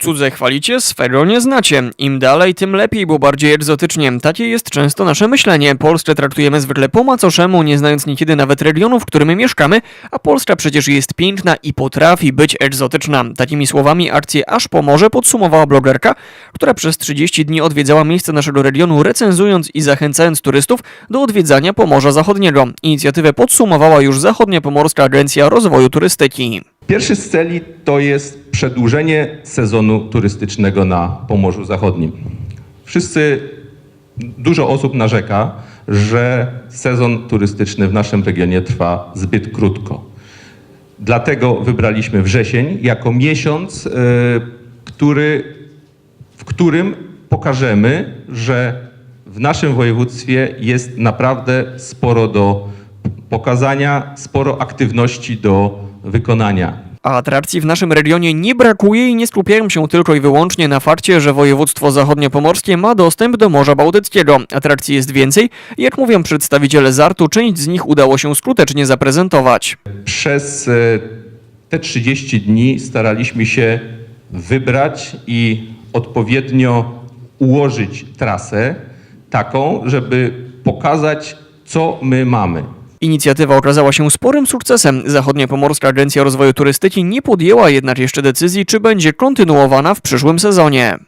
Cudze chwalicie, swego nie znacie. Im dalej, tym lepiej, bo bardziej egzotycznie. Takie jest często nasze myślenie. Polskę traktujemy zwykle po macoszemu, nie znając niekiedy nawet regionu, w którym mieszkamy, a Polska przecież jest piękna i potrafi być egzotyczna. Takimi słowami akcję Aż Pomorze podsumowała blogerka, która przez 30 dni odwiedzała miejsca naszego regionu, recenzując i zachęcając turystów do odwiedzania Pomorza Zachodniego. Inicjatywę podsumowała już Zachodnia Pomorska Agencja Rozwoju Turystyki. Pierwszy z celi to jest przedłużenie sezonu turystycznego na Pomorzu Zachodnim. Wszyscy, dużo osób narzeka, że sezon turystyczny w naszym regionie trwa zbyt krótko. Dlatego wybraliśmy wrzesień jako miesiąc, e, który, w którym pokażemy, że w naszym województwie jest naprawdę sporo do pokazania, sporo aktywności do wykonania. A atrakcji w naszym regionie nie brakuje i nie skupiają się tylko i wyłącznie na fakcie, że województwo zachodniopomorskie ma dostęp do Morza Bałtyckiego. Atrakcji jest więcej. Jak mówią przedstawiciele ZART-u, część z nich udało się skutecznie zaprezentować. Przez e, te 30 dni staraliśmy się wybrać i odpowiednio ułożyć trasę taką, żeby pokazać, co my mamy. Inicjatywa okazała się sporym sukcesem. Zachodniopomorska Agencja Rozwoju Turystyki nie podjęła jednak jeszcze decyzji, czy będzie kontynuowana w przyszłym sezonie.